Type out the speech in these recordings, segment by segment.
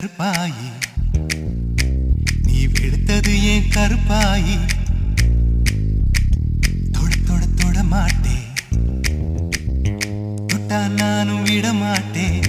கருப்பாயி. நீ வெளுத்தது ஏன் கருப்பாயி? தொட தொட தொட மாட்டேன் தொட்டா நானும் விட மாட்டேன்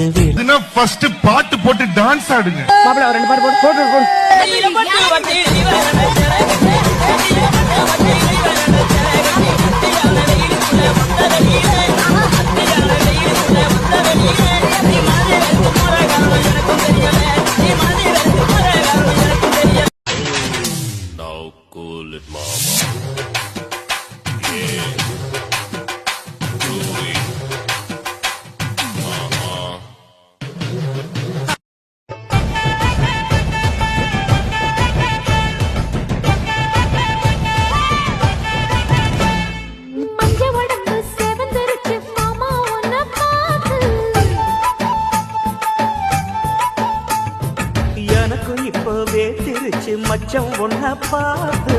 பார்த்து விடு ஃபர்ஸ்ட் பாட்டு போட்டு டான்ஸ் ஆடுங்க. மாப்பிள்ள ஒரு ரெண்டு பாட்டு போட்டு போட்டு மஞ்ச சிரிச்சு மச்சம் ஒன்ன பார்த்து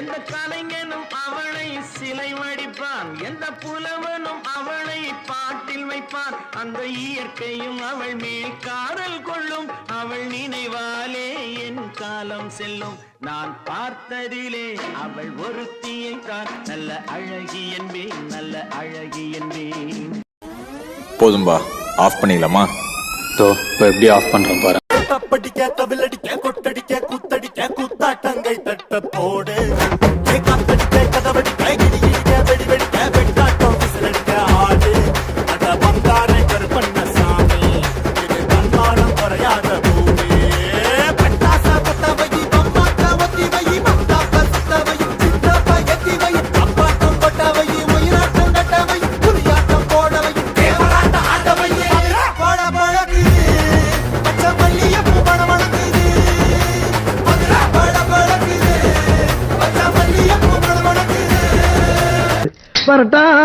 எந்த கலைஞனும் அவளை சிலை வடிப்பான். எந்த புலவனும் அவளை பாட்டில் வைப்பான். அந்த இயற்கையும் அவள் மேல் காதல் கொள்ளும். அவள் நினைவாலே என் காலம் செல்லும். நான் பார்த்ததிலே அவள் ஒருத்தியை தான் நல்ல அழகி என்பேன் நல்ல அழகி என்பேன். போதும்பா ஆஃப் பண்ணிடலாமா? தோ இப்போ எப்படி ஆஃப் பண்ணுறோம் பாரு. தப்படிக்க கொட்டடிக்க குத்தடிக்க. da